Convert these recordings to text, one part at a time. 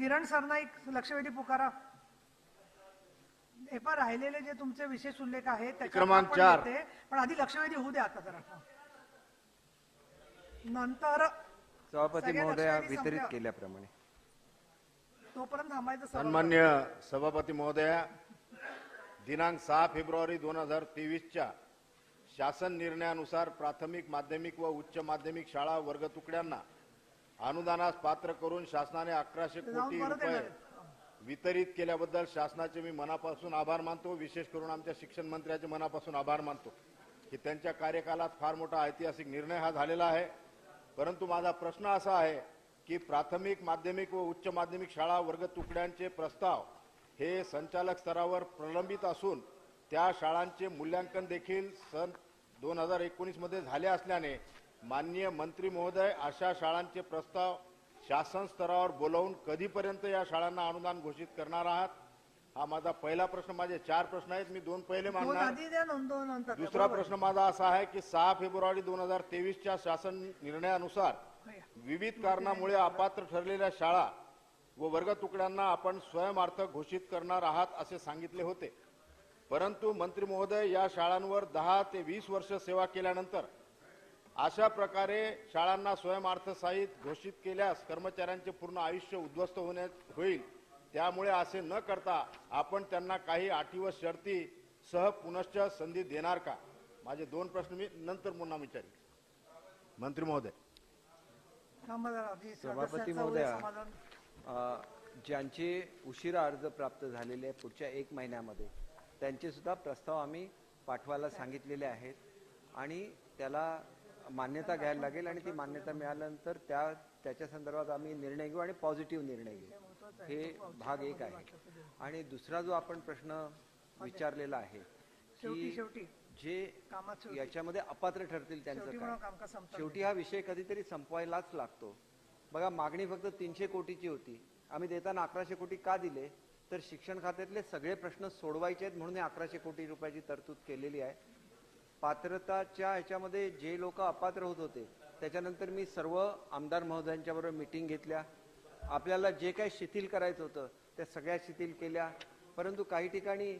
किरण सरनाईक लक्षवेधी पुकारा हे पण राहिलेले जे तुमचे विशेष उल्लेख आहेत त्याच्यावर क्रमांक चार. पण आधी लक्षवेधी होऊ द्या आता जरा नंतर सभापती सगळ्या महोदया लक्षवेधी वितरित संपल्या. केल्याप्रमाणे तोपर्यंत थांबायचं. सन्मान्य सभापती महोदया दिनांक सहा फेब्रुवारी दोन हजार तेवीसच्या शासन निर्णयानुसार प्राथमिक माध्यमिक व उच्च माध्यमिक शाळा वर्ग तुकड्यांना अनुदानास पात्र करून शासनाने अकराशे कोटी रुपये. वितरित केल्याबद्दल शासनाचे मी मनापासून आभार मानतो विशेष करून आमच्या शिक्षण मंत्र्याचे मनापासून आभार मानतो की त्यांच्या कार्यकालात फार मोठा ऐतिहासिक निर्णय हा झालेला आहे परंतु माझा प्रश्न असा आहे की प्राथमिक माध्यमिक व उच्च माध्यमिक शाळा वर्ग तुकड्यांचे प्रस्ताव हे संचालक स्तरावर प्रलंबित असून त्या शाळांचे मूल्यांकन देखील सन दोन हजार एकोणीसमध्ये झाले असल्याने माननीय मंत्री महोदय अशा शाळांचे प्रस्ताव शासन स्तरावर बोलावून कधीपर्यंत या शाळांना अनुदान घोषित करणार आहात हा माझा पहिला प्रश्न माझे चार प्रश्न आहेत मी दोन पहिले द्या. दुसरा. प्रश्न माझा असा आहे की सहा फेब्रुवारी दोन हजार तेवीसच्या शासन निर्णयानुसार विविध कारणामुळे अपात्र ठरलेल्या शाळा व वर्ग तुकड्यांना आपण स्वयंअर्थ घोषित करणार आहात असे सांगितले होते परंतु मंत्री महोदय या शाळांवर दहा ते वीस वर्ष सेवा केल्यानंतर अशा प्रकारे शाळांना स्वयंअर्थसहित घोषित केल्यास कर्मचाऱ्यांचे पूर्ण आयुष्य उद्ध्वस्त होण्यात होईल. त्यामुळे असे न करता आपण त्यांना काही अटी व शर्ती सह पुनश्च संधी देणार का? माझे दोन प्रश्न मी नंतर पुन्हा विचारेन. मंत्री महोदय. सभापती महोदया. ज्यांचे उशिरा अर्ज प्राप्त झालेले आहे पुढच्या एक महिन्यामध्ये त्यांचे सुद्धा प्रस्ताव आम्ही पाठवायला सांगितलेले आहेत. आणि त्याला मान्यता घ्यायला लागेल आणि ती मान्यता मिळाल्यानंतर त्या त्याच्या संदर्भात आम्ही निर्णय घेऊ आणि पॉझिटिव्ह निर्णय घेऊ. हे भाग एक आहे. आणि दुसरा जो आपण प्रश्न विचारलेला आहे की जे. याच्यामध्ये अपात्र ठरतील त्यांचं काय. शेवटी हा विषय कधीतरी संपवायलाच लागतो. बघा मागणी फक्त तीनशे कोटीची होती. आम्ही देताना अकराशे कोटी का दिले? तर शिक्षण खात्यातले सगळे प्रश्न सोडवायचे आहेत म्हणून अकराशे कोटी रुपयाची तरतूद केलेली आहे. पात्रताच्या ह्याच्यामध्ये जे लोक अपात्र होत होते त्याच्यानंतर मी सर्व आमदार महोदयांच्या बरोबर मिटिंग घेतल्या. आपल्याला जे काही शिथिल करायचं होतं त्या सगळ्या शिथिल केल्या. परंतु काही ठिकाणी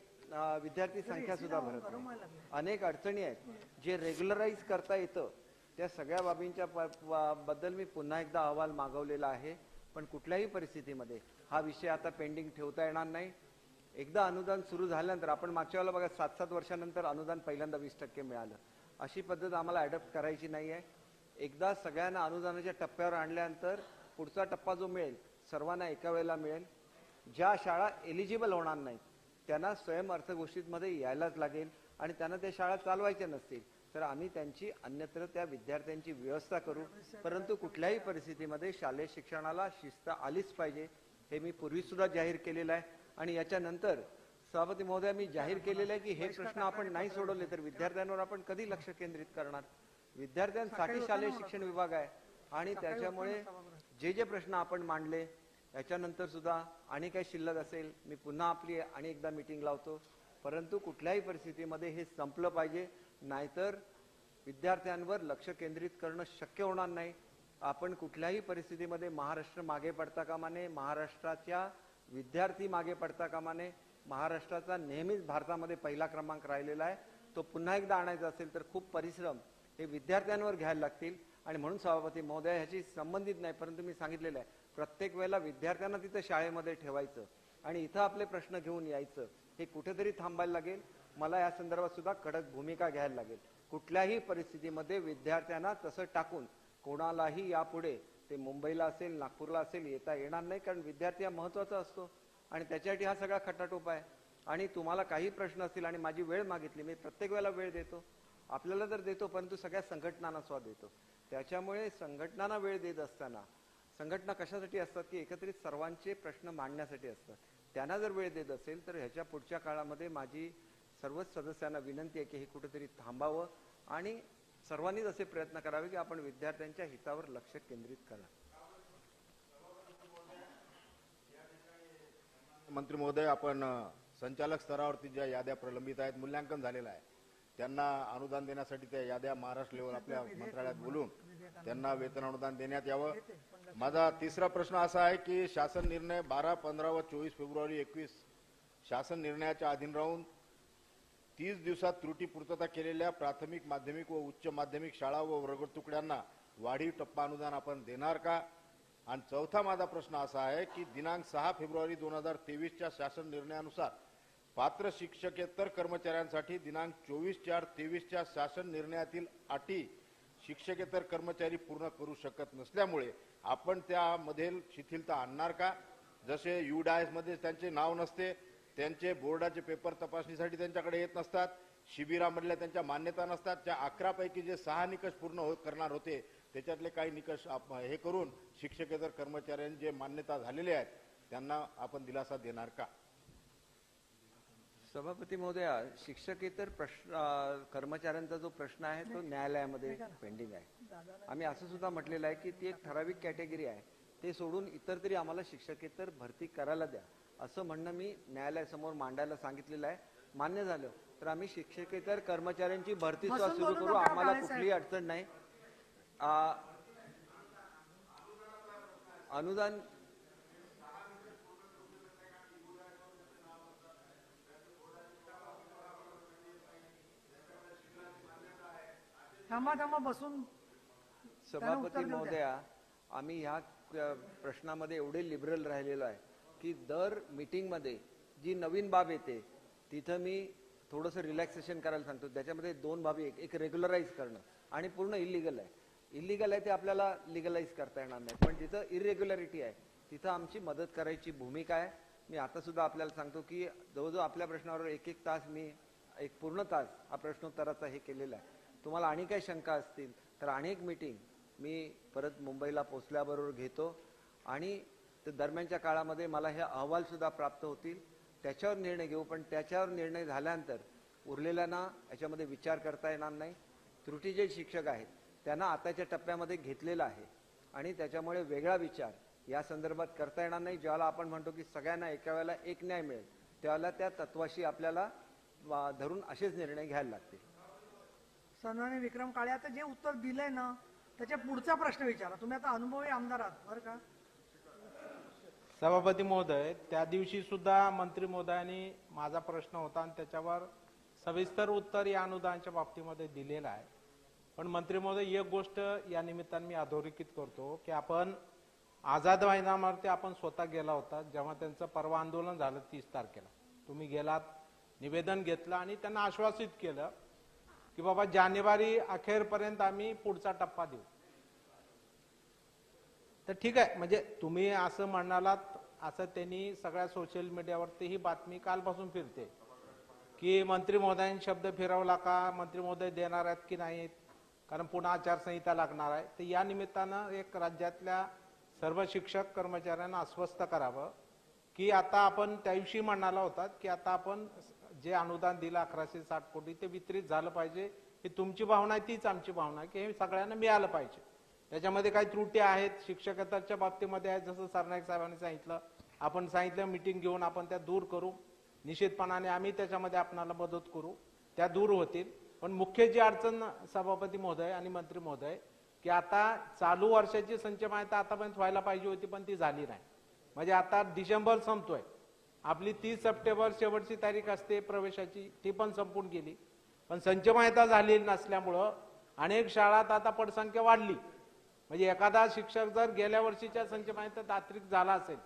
विद्यार्थी संख्या सुद्धा भरत नाही. अनेक अडचणी आहेत. जे रेग्युलराईज करता येतं त्या सगळ्या बाबींच्या बद्दल मी पुन्हा एकदा अहवाल मागवलेला आहे. पण कुठल्याही परिस्थितीमध्ये हा विषय आता पेंडिंग ठेवता येणार नाही. एकदा अनुदान सुरू झाल्यानंतर आपण मागच्या वेळेला बघा सात सात वर्षानंतर अनुदान पहिल्यांदा वीस टक्के मिळालं. अशी पद्धत आम्हाला अडॉप्ट करायची नाही आहे एकदा सगळ्यांना अनुदानाच्या टप्प्यावर आणल्यानंतर पुढचा टप्पा जो मिळेल सर्वांना एका वेळेला मिळेल. ज्या शाळा एलिजिबल होणार नाहीत त्यांना स्वयं अर्थघोषितमध्ये यायलाच लागेल आणि त्यांना त्या शाळा चालवायच्या नसतील तर आम्ही त्यांची अन्यत्र त्या विद्यार्थ्यांची व्यवस्था करू. परंतु कुठल्याही परिस्थितीमध्ये शालेय शिक्षणाला शिस्त आलीच पाहिजे हे मी पूर्वीसुद्धा जाहीर केलेलं आहे. आणि याच्यानंतर सभापती महोदय मी जाहीर केलेलं आहे की हे प्रश्न आपण नाही सोडवले तर विद्यार्थ्यांवर आपण कधी लक्ष केंद्रित करणार? विद्यार्थ्यांसाठी शालेय शिक्षण विभाग आहे आणि त्याच्यामुळे जे जे प्रश्न आपण मांडले याच्यानंतर सुद्धा आणि काही शिल्लक असेल मी पुन्हा आपली आणि एकदा मिटिंग लावतो. परंतु कुठल्याही परिस्थितीमध्ये हे संपलं पाहिजे नाहीतर विद्यार्थ्यांवर लक्ष केंद्रित करणं शक्य होणार नाही. आपण कुठल्याही परिस्थितीमध्ये महाराष्ट्र मागे पडता कामा नये. महाराष्ट्राच्या विद्यार्थी मागे पडता कामा नये महाराष्ट्राचा नेहमीच भारतामध्ये पहिला क्रमांक राहिलेला आहे. तो पुन्हा एकदा आणायचा असेल तर खूप परिश्रम हे विद्यार्थ्यांवर घ्यायला लागतील. आणि म्हणून सभापती महोदय ह्याची संबंधित नाही परंतु मी सांगितलेलं आहे. प्रत्येक वेळेला विद्यार्थ्यांना तिथं शाळेमध्ये ठेवायचं आणि इथं आपले प्रश्न घेऊन यायचं. हे कुठेतरी थांबायला लागेल. मला या संदर्भात सुद्धा कडक भूमिका घ्यायला लागेल. कुठल्याही परिस्थितीमध्ये विद्यार्थ्यांना तसं टाकून कोणालाही यापुढे ते मुंबईला असेल नागपूरला असेल येता येणार नाही कारण विद्यार्थी हा महत्त्वाचा असतो. आणि त्याच्यासाठी हा सगळा खटाटोप आहे. आणि तुम्हाला काही प्रश्न असतील आणि माझी वेळ मागितली मी प्रत्येक वेळेला वेळ देतो. आपल्याला तर देतो परंतु सगळ्या संघटनांना स्वाद देतो. त्याच्यामुळे संघटनांना वेळ देत असताना संघटना कशासाठी असतात की एकत्रित सर्वांचे प्रश्न मांडण्यासाठी असतात. त्यांना जर वेळ देत असेल तर ह्याच्या पुढच्या काळामध्ये माझी सर्वच सदस्यांना विनंती आहे की हे कुठेतरी थांबावं. आणि सर्वांनीच असे प्रयत्न करावे की आपण विद्यार्थ्यांच्या हितावर लक्ष केंद्रित करा. मंत्री महोदय आपण संचालक स्तरावरती ज्या याद्या प्रलंबित आहेत मूल्यांकन झालेलं आहे. त्यांना अनुदान देण्यासाठी त्या याद्या महाराष्ट्र लेवल आपल्या मंत्रालयात बोलून त्यांना वेतन अनुदान देण्यात यावं. माझा तिसरा प्रश्न असा आहे की शासन निर्णय बारा पंधरा व चोवीस फेब्रुवारी एकवीस शासन निर्णयाच्या अधीन राहून तीस दिवसात त्रुटी पूर्तता केलेल्या प्राथमिक माध्यमिक व उच्च माध्यमिक शाळा व वर्ग तुकड्यांना वाढीव टप्पा अनुदान आपण देणार का? आणि चौथा माझा प्रश्न असा आहे की दिनांक सहा फेब्रुवारी दोन हजार तेवीसच्या शासन निर्णयानुसार पात्र शिक्षकेतर कर्मचाऱ्यांसाठी दिनांक चोवीस चार तेवीसच्या शासन निर्णयातील अटी शिक्षकेतर कर्मचारी पूर्ण करू शकत नसल्यामुळे आपण त्यामधील शिथिलता आणणार का? जसे यू मध्ये त्यांचे नाव नसते त्यांचे बोर्डाचे पेपर तपासणीसाठी त्यांच्याकडे येत नसतात. शिबिरामधल्या त्यांच्या मान्यता नसतात. त्या अकरा पैकी जे सहा निकष पूर्ण हो- करणार होते त्याच्यातले काही निकष हे करून शिक्षकेतर कर्मचाऱ्यांनी जे मान्यता झालेले आहेत त्यांना आपण दिलासा देणार का? सभापती महोदया शिक्षकेतर प्रश्न कर्मचाऱ्यांचा जो प्रश्न आहे तो न्यायालयामध्ये पेंडिंग आहे. आम्ही असं सुद्धा म्हटलेलं आहे की ती एक ठराविक कॅटेगरी आहे. ते सोडून इतर तरी आम्हाला शिक्षकेतर भरती करायला द्या. असं म्हणणं मी न्यायालयासमोर मांडायला सांगितलेलं आहे. मान्य झालं. तर आम्ही शिक्षकेतर कर्मचाऱ्यांची भरती सुरू करू. आम्हाला. कुठलीही अडचण नाही. अनुदान थांबा थांबा बसून सभापती. महोदया आम्ही ह्या प्रश्नामध्ये एवढे लिबरल राहिलेलो आहे. की दर मीटिंगमध्ये जी नवीन बाब येते तिथं मी थोडंसं रिलॅक्सेशन करायला सांगतो. त्याच्यामध्ये दोन बाबी एक एक रेग्युलराईज करणं आणि पूर्ण इलिगल आहे. इलिगल आहे ते आपल्याला लिगलाईज करता येणार नाही. पण जिथं इरेग्युलरिटी आहे तिथं आमची मदत करायची भूमिका आहे. मी आता सुद्धा आपल्याला सांगतो की जवळजवळ आपल्या प्रश्नावर एक एक तास मी एक पूर्ण तास हा प्रश्नोत्तराचा हे केलेला आहे. तुम्हाला आणि काही शंका असतील तर अनेक मीटिंग मी परत मुंबईला पोचल्याबरोबर घेतो. आणि तर दरम्यानच्या काळामध्ये मला हे अहवाल सुद्धा प्राप्त होतील. त्याच्यावर निर्णय घेऊ पण त्याच्यावर निर्णय झाल्यानंतर उरलेल्यांना याच्यामध्ये विचार करता येणार नाही. त्रुटी जे शिक्षक आहेत त्यांना आताच्या टप्प्यामध्ये घेतलेला आहे. आणि त्याच्यामुळे वेगळा विचार या संदर्भात करता येणार नाही. ज्याला आपण म्हणतो की सगळ्यांना एका वेळेला एक न्याय मिळेल त्यावेळेला त्या तत्वाशी आपल्याला धरून असेच निर्णय घ्यायला लागतील. सन्माने विक्रम काळे आता जे उत्तर दिलंय ना त्याच्या पुढचा प्रश्न विचारा. तुम्ही आता अनुभवी आमदार आहात बरं का? सभापती महोदय त्या दिवशी सुद्धा मंत्री महोदयांनी माझा प्रश्न होता आणि त्याच्यावर सविस्तर उत्तर या अनुदानाच्या बाबतीमध्ये दिलेलं आहे. पण मंत्री महोदय एक गोष्ट या निमित्ताने मी अधोरेखित करतो की आपण आझाद मैदानावरती आपण स्वतः गेला होता जेव्हा त्यांचं परवा आंदोलन झालं तीस तारखेला. तुम्ही गेलात निवेदन घेतलं आणि त्यांना आश्वासित केलं की बाबा जानेवारी अखेरपर्यंत आम्ही पुढचा टप्पा देऊ. तर ठीक आहे म्हणजे तुम्ही असं म्हणालात असं त्यांनी सगळ्या सोशल मीडियावरती ही बातमी कालपासून फिरते. की मंत्री महोदयांनी शब्द फिरवला का मंत्री महोदय देणार आहेत की नाहीत? कारण पुन्हा आचारसंहिता लागणार आहे. तर या निमित्तानं एक राज्यातल्या सर्व शिक्षक कर्मचाऱ्यांना अस्वस्थ करावं की आता आपण त्या दिवशी म्हणाला होता की आता आपण जे अनुदान दिलं अकराशे साठ कोटी ते वितरित झालं पाहिजे. ही तुमची भावना आहे तीच आमची भावना आहे की हे सगळ्यांना मिळालं पाहिजे. त्याच्यामध्ये काही त्रुटी आहेत. शिक्षकताच्या बाबतीमध्ये आहेत जसं सरनाईक साहेबांनी सांगितलं आपण सांगितलं मिटिंग घेऊन आपण त्या दूर करू. निश्चितपणाने आम्ही त्याच्यामध्ये आपणाला मदत करू. त्या दूर होतील. पण मुख्य जी अडचण सभापती महोदय आणि मंत्री महोदय की आता चालू वर्षाची संच आतापर्यंत व्हायला पाहिजे होती पण ती झाली नाही. म्हणजे आता डिसेंबर संपतोय. आपली तीस सप्टेंबर शेवटची तारीख असते प्रवेशाची ती पण संपून गेली. पण संच माहिता झाली नसल्यामुळं अनेक शाळात आता पटसंख्या वाढली. म्हणजे एखादा शिक्षक जर गेल्या वर्षीच्या संच तर अतिरिक्त झाला असेल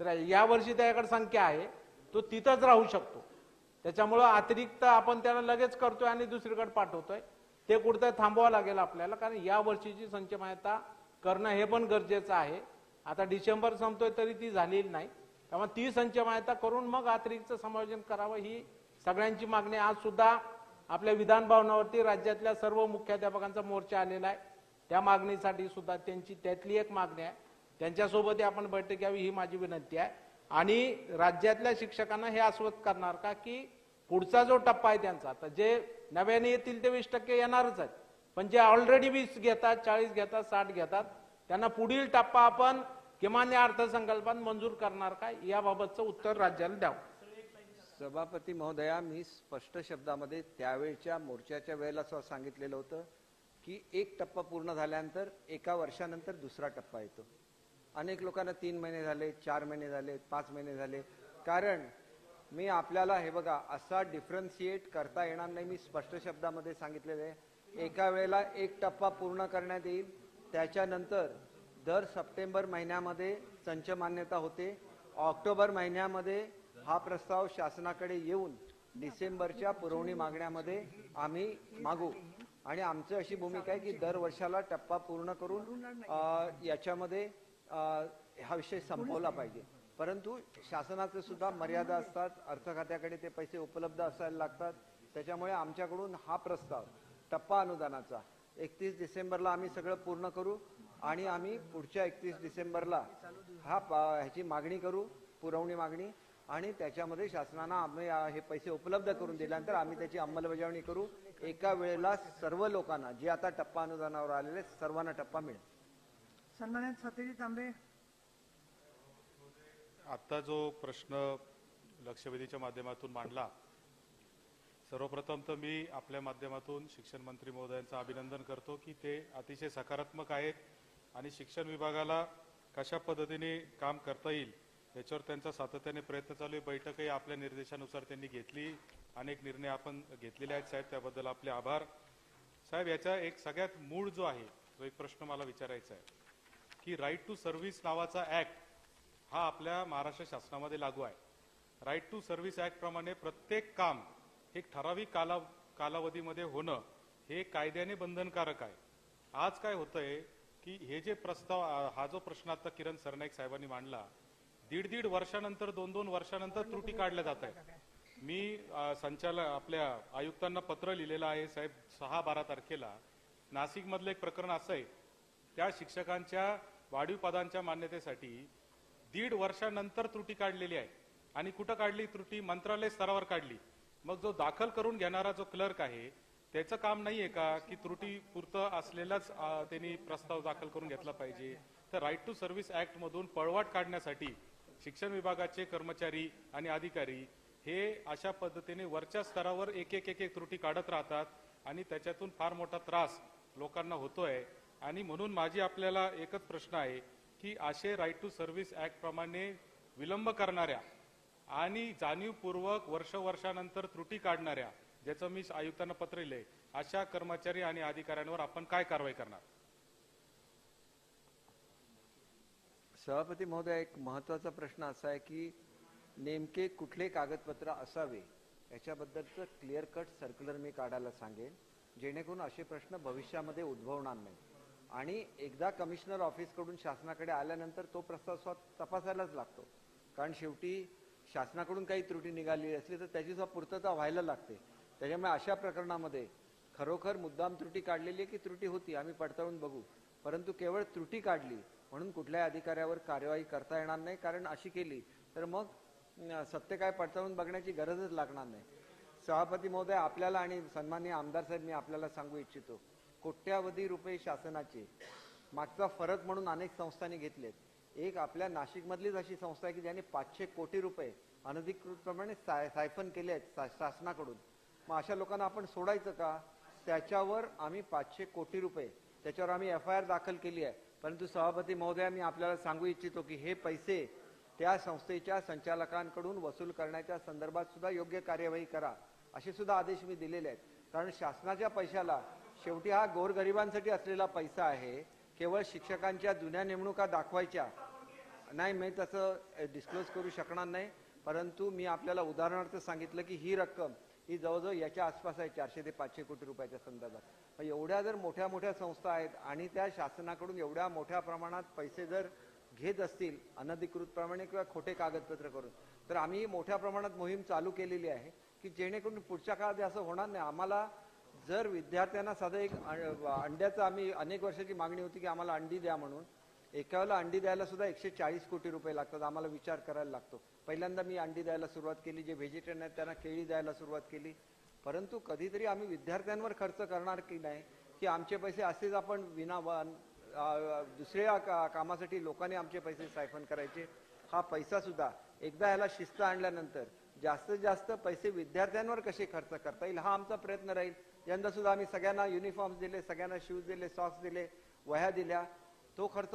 तर या वर्षी त्याच्याकडे संख्या आहे तो तिथंच राहू शकतो. त्याच्यामुळं अतिरिक्त आपण त्याला लगेच करतोय आणि दुसरीकडे पाठवतोय. ते कुठं थांबवावं लागेल आपल्याला कारण या वर्षीची संच करणं हे पण गरजेचं आहे. आता डिसेंबर संपतोय तरी ती झालेली नाही. त्यामुळे ती संच करून मग अतिरिक्त समायोजन करावं ही सगळ्यांची मागणी. आज सुद्धा आपल्या विधान भवनावरती राज्यातल्या सर्व मुख्याध्यापकांचा मोर्चा आलेला आहे. त्या मागणीसाठी सुद्धा त्यांची त्यातली एक मागणी आहे. त्यांच्यासोबतही आपण बैठक घ्यावी ही माझी विनंती आहे. आणि राज्यातल्या शिक्षकांना हे आश्वस्त करणार का की पुढचा जो टप्पा आहे त्यांचा तर जे नव्याने येतील ते वीस टक्के येणारच आहेत. पण जे ऑलरेडी वीस घेतात चाळीस घेतात साठ घेतात त्यांना पुढील टप्पा आपण किमान या अर्थसंकल्पात मंजूर करणार का याबाबतचं उत्तर राज्याला द्यावं. सभापती महोदया मी स्पष्ट शब्दामध्ये त्यावेळच्या मोर्चाच्या वेळेला सांगितलेलं होतं. की एक टप्पा पूर्ण झाल्यानंतर एका वर्षानंतर दुसरा टप्पा येतो. अनेक लोकांना तीन महिने झाले चार महिने झाले पाच महिने झाले. कारण मी आपल्याला हे बघा असा डिफरन्शिएट करता येणार नाही. मी स्पष्ट शब्दामध्ये सांगितलेलं आहे. एका वेळेला एक टप्पा पूर्ण करण्यात येईल. त्याच्यानंतर दर सप्टेंबर महिन्यामध्ये संच मान्यता होते. ऑक्टोबर महिन्यामध्ये हा प्रस्ताव शासनाकडे येऊन डिसेंबरच्या पुरवणी मागण्यामध्ये आम्ही मागू. आणि आमची अशी भूमिका आहे की दर वर्षाला टप्पा पूर्ण करून याच्यामध्ये हा विषय संपवला पाहिजे. परंतु शासनाचे सुद्धा मर्यादा असतात अर्थ खात्याकडे ते पैसे उपलब्ध असायला लागतात. त्याच्यामुळे आमच्याकडून हा प्रस्ताव टप्पा अनुदानाचा एकतीस डिसेंबरला आम्ही सगळं पूर्ण करू आणि आम्ही पुढच्या एकतीस डिसेंबरला हा ह्याची मागणी करू पुरवणी मागणी. आणि त्याच्यामध्ये शासनानं आम्ही हे पैसे उपलब्ध करून दिल्यानंतर आम्ही त्याची अंमलबजावणी करू. एका वेळेला सर्व लोकांना जे आता टप्पा अनुदानावर आलेले सर्वांना टप्पा मिळेल. सन्मानित सत्यजित तांबे. आत्ता जो प्रश्न लक्षवेधीच्या माध्यमातून मांडला सर्वप्रथम तर मी आपल्या माध्यमातून शिक्षण मंत्री महोदयांचं अभिनंदन करतो की ते अतिशय सकारात्मक आहेत आणि शिक्षण विभागाला कशा पद्धतीने काम करता येईल याच्यावर त्यांचा सातत्याने प्रयत्न चालू आहे. बैठकही आपल्या निर्देशानुसार त्यांनी घेतली. अनेक निर्णय आपण घेतलेले आहेत साहेब त्याबद्दल आपले आभार. साहेब याचा एक सगळ्यात मूळ जो आहे तो एक प्रश्न मला विचारायचा आहे की राईट टू सर्व्हिस नावाचा ऍक्ट हा आपल्या महाराष्ट्र शासनामध्ये लागू आहे. राईट टू सर्व्हिस ऍक्ट प्रमाणे प्रत्येक काम एक ठराविक काला कालावधीमध्ये होणं हे कायद्याने बंधनकारक आहे. आज काय होतंय की हे जे प्रस्ताव हा जो प्रश्न आता किरण सरनाईक साहेबांनी मांडला दीड दीड वर्षानंतर दोन दोन वर्षानंतर त्रुटी काढल्या जात आहेत मी संचालक आपल्या आयुक्तांना पत्र लिहिलेलं आहे साहेब सहा बारा तारखेला. नाशिकमधलं एक प्रकरण असं आहे त्या शिक्षकांच्या वाढीव पदांच्या मान्यतेसाठी दीड वर्षानंतर त्रुटी काढलेली आहे. आणि कुठं काढली त्रुटी? मंत्रालय स्तरावर काढली. मग जो दाखल करून घेणारा जो क्लर्क आहे त्याचं काम नाहीये का की त्रुटी पुरतं असलेलाच त्यांनी प्रस्ताव दाखल करून घेतला पाहिजे? तर राईट टू सर्व्हिस ऍक्ट मधून पळवाट काढण्यासाठी शिक्षण विभागाचे कर्मचारी आणि अधिकारी हे अशा पद्धतीने वरच्या स्तरावर एक एक एक एक त्रुटी काढत राहतात आणि त्याच्यातून फार मोठा त्रास लोकांना होतोय. आणि म्हणून माझी आपल्याला एकच प्रश्न आहे की असे राईट टू सर्व्हिस ऍक्ट प्रमाणे विलंब करणाऱ्या आणि जाणीवपूर्वक वर्ष वर्षानंतर त्रुटी काढणाऱ्या ज्याचं मी आयुक्तांना पत्र लिहिलंय अशा कर्मचारी आणि अधिकाऱ्यांवर आपण काय कारवाई करणार? सभापती महोदय एक महत्त्वाचा प्रश्न असा आहे की नेमके कुठले कागदपत्र असावे याच्याबद्दलचं क्लिअर कट सर्क्युलर मी काढायला सांगेन जेणेकरून असे प्रश्न भविष्यामध्ये उद्भवणार नाही आणि एकदा कमिशनर ऑफिसकडून शासनाकडे आल्यानंतर तो प्रस्ताव स्वतः तपासायलाच लागतो. कारण शेवटी शासनाकडून काही त्रुटी निघाली असली तर त्याची सुद्धा पूर्तता व्हायला लागते. त्याच्यामुळे अशा प्रकरणामध्ये खरोखर मुद्दाम त्रुटी काढलेली आहे की त्रुटी होती आम्ही पडताळून बघू. परंतु केवळ त्रुटी काढली म्हणून कुठल्याही अधिकाऱ्यावर कार्यवाही करता येणार नाही कारण अशी केली तर मग सत्य काय पडताळून बघण्याची गरजच लागणार नाही. सभापती महोदय आपल्याला आणि सन्माननीय आमदार साहेब मी आपल्याला सांगू इच्छितो कोट्यावधी रुपये शासनाचे मागचा फरक म्हणून अनेक संस्थांनी घेतलेत. एक आपल्या नाशिकमधलीच अशी संस्था आहे की ज्यांनी पाचशे कोटी रुपये अनधिकृतप्रमाणे साय सायफन केले आहेत शा- शासनाकडून. मग अशा लोकांना आपण सोडायचं का? त्याच्यावर आम्ही पाचशे कोटी रुपये त्याच्यावर आम्ही एफ आय आर दाखल केली आहे. परंतु सभापती महोदया मी आपल्याला सांगू इच्छितो की हे पैसे त्या संस्थेच्या संचालकांकडून वसूल करण्याच्या संदर्भात सुद्धा योग्य कार्यवाही करा असे सुद्धा आदेश मी दिलेले आहेत. कारण शासनाच्या पैशाला शेवटी हा गोरगरिबांसाठी असलेला पैसा आहे. केवळ शिक्षकांच्या जुन्या नेमणुका दाखवायच्या नाही मी तसं डिस्क्लोज करू शकणार नाही. परंतु मी आपल्याला उदाहरणार्थ सांगितलं की ही रक्कम ही जवळजवळ याच्या आसपास आहे चारशे ते पाचशे कोटी रुपयाच्या संदर्भात. मग एवढ्या जर मोठ्या मोठ्या संस्था आहेत आणि त्या शासनाकडून एवढ्या मोठ्या प्रमाणात पैसे जर घेत असतील अनधिकृतप्रमाणे किंवा खोटे कागदपत्र करून तर आम्ही मोठ्या प्रमाणात मोहीम चालू केलेली आहे की जेणेकरून पुढच्या काळात असं होणार नाही. आम्हाला जर विद्यार्थ्यांना साधं एक अंड्याचं आम्ही अनेक वर्षाची मागणी होती की आम्हाला अंडी द्या म्हणून एकाला अंडी द्यायला सुद्धा एकशे चाळीस कोटी रुपये लागतात आम्हाला विचार करायला लागतो. पहिल्यांदा मी अंडी द्यायला सुरुवात केली जे व्हेजिटेरियन आहेत त्यांना केळी द्यायला सुरुवात केली. परंतु कधीतरी आम्ही विद्यार्थ्यांवर खर्च करणार की नाही की आमचे पैसे असेच आपण विना दुसऱ्या का- कामासाठी लोकांनी आमचे पैसे सायफन करायचे. हा पैसा सुद्धा एकदा ह्याला शिस्त आणल्यानंतर जास्तीत जास्त पैसे विद्यार्थ्यांवर कसे खर्च करता येईल हा आमचा प्रयत्न राहील. यंदा सुद्धा आम्ही सगळ्यांना युनिफॉर्म्स दिले सगळ्यांना शूज दिले सॉक्स दिले वह्या दिल्या. तो खर्च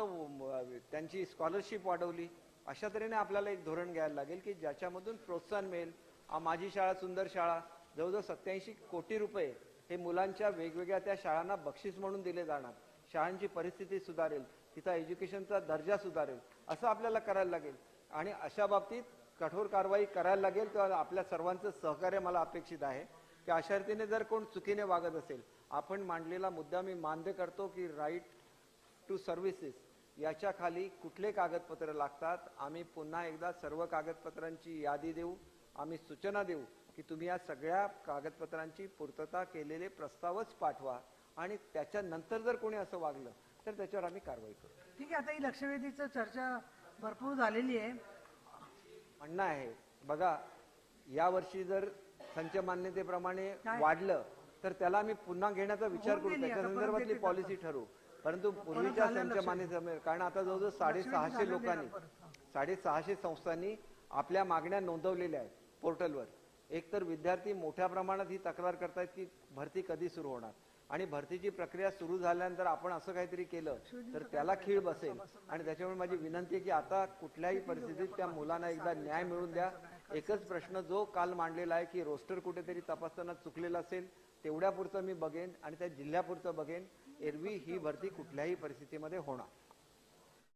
त्यांची स्कॉलरशिप वाढवली. अशा तऱ्हेने आपल्याला एक धोरण घ्यायला लागेल की ज्याच्यामधून प्रोत्साहन मिळेल. माझी शाळा सुंदर शाळा. जवळजवळ सत्याऐंशी कोटी रुपये हे मुलांच्या वेगवेगळ्या त्या शाळांना बक्षीस म्हणून दिले जाणार. शाळांची परिस्थिती सुधारेल. तिथं एज्युकेशनचा दर्जा सुधारेल. असं आपल्याला करायला लागेल. आणि अशा बाबतीत कठोर कारवाई करायला लागेल तेव्हा आपल्या सर्वांचं सहकार्य मला अपेक्षित आहे. की अशा रीतीने जर कोण चुकीने वागत असेल आपण मांडलेला मुद्दा मी मान्य करतो की राईट टू सर्व्हिसेस याच्या खाली कुठले कागदपत्र लागतात? आम्ही पुन्हा एकदा सर्व कागदपत्रांची यादी देऊ. आम्ही सूचना देऊ की तुम्ही या सगळ्या कागदपत्रांची पूर्तता केलेले प्रस्तावच पाठवा. आणि त्याच्यानंतर जर कोणी असं वागलं तर त्याच्यावर आम्ही कारवाई करू. ठीक आहे आता ही लक्षवेधीचं चर्चा भरपूर झालेली आहे. म्हणणं आहे बघा यावर्षी जर संच मान्यतेप्रमाणे? वाढलं तर त्याला आम्ही पुन्हा घेण्याचा विचार करू. त्याच्या संदर्भातली पॉलिसी ठरवू. परंतु पूर्वीच्या झालं संच लक्षात. मान्यते कारण आता जवळजवळ साडेसहाशे लोकांनी. साडेसहाशे संस्थांनी आपल्या मागण्या नोंदवलेल्या आहेत पोर्टलवर. एक तर विद्यार्थी मोठ्या प्रमाणात ही तक्रार करतायत की भरती कधी सुरू होणार? आणि भरतीची प्रक्रिया सुरू झाल्यानंतर आपण असं काहीतरी केलं तर त्याला खीळ बसेल. आणि त्याच्यामुळे माझी विनंती आहे की आता कुठल्याही परिस्थितीत त्या मुलांना एकदा न्याय मिळून द्या. एकच प्रश्न जो काल मांडलेला आहे की रोस्टर कुठेतरी तपासताना चुकलेला असेल तेवढ्यापुरतं मी बघेन आणि त्या जिल्ह्यापुरतं बघेन. एरवी ही भरती कुठल्याही परिस्थितीमध्ये होणार.